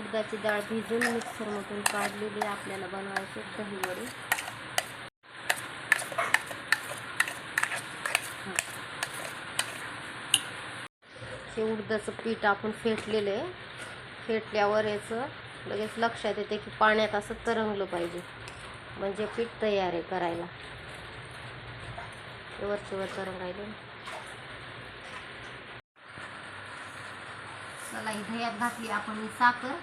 उडदाची डाळ भिजून मिक्सरमधून काढलेली आपल्याला बनवायचे दही वडे. हे उडदाचं पीठ आपण फेटलेलं आहे. फेटल्यावर याचं लगेच लक्षात येते की पाण्यात असं तरंगलं पाहिजे. म्हणजे पीठ तयार आहे करायला. हे वरचे वर तरंगायला. चला ही दह्यात घातली आपण ही साखर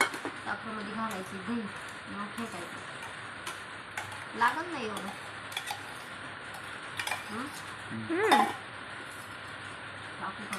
साखरमध्ये घालायची दही. मग फेटायचं. लागत नाही एवढं? हं? टाकू का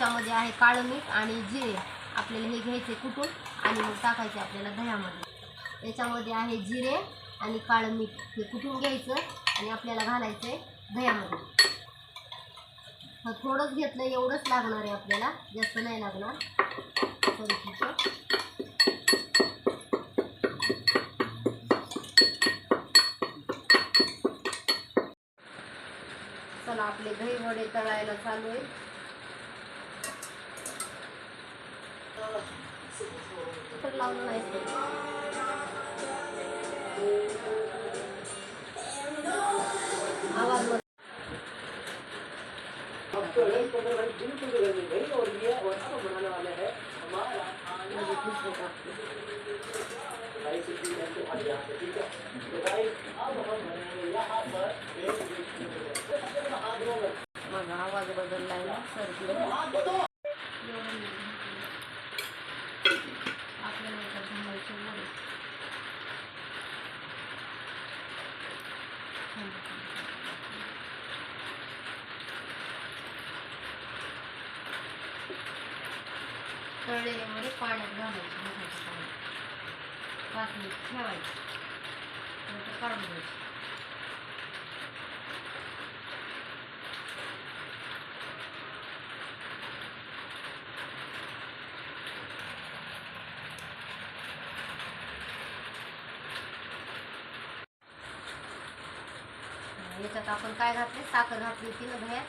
याच्यामध्ये आहे काळं मीठ आणि जिरे. आपल्याला हे घ्यायचे कुटून आणि मग टाकायचे आपल्याला दह्यामध्ये. याच्यामध्ये आहे जिरे आणि काळं मीठ. हे कुटून घ्यायचं? आणि आपल्याला घालायचं आहे दह्यामध्ये. हा थोडंच घेतलं एवढंच लागणार आहे आपल्याला. जास्त नाही लागणार. चला आपले दही वडे तळायला चालू आहे. तर लावलं नाही आवाज वर- माझा आवाज बदललाय ना सर्दी आपल्याला एकदा घालायचे वडे. तळलेले वडे पाण्यात घालायचे मिठाच्या पाण्यात पाच मिनिट ठेवायचे याच्यात आपण काय घातले? साखर घातली होती ना बाहेर.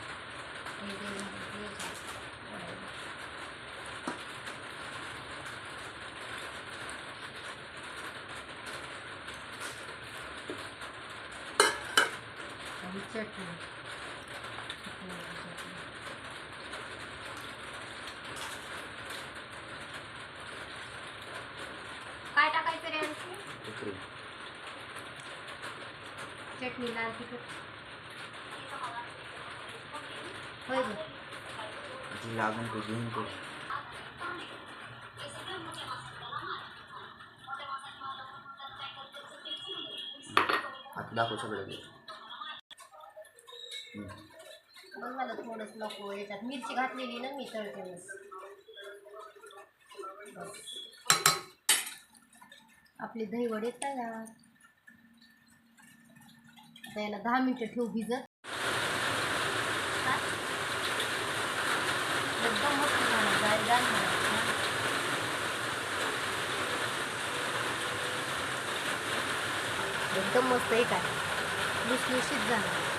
चटणी. काय टाकायचं रे आणखी? चटणी लाल तिखट होय गं जी लागून तो घेऊन तो आता दाखव सगळं ते. मग मला थोडंच नको याच्यात मिरची घातलेली ना मी तळतेच आपले दही वडे तयार आता याला दहा मिनटं ठेवू भिजत. एकदम मस्त झाला जाय जाय एकदम मस्त एक आहे लुसलुशीत झाला.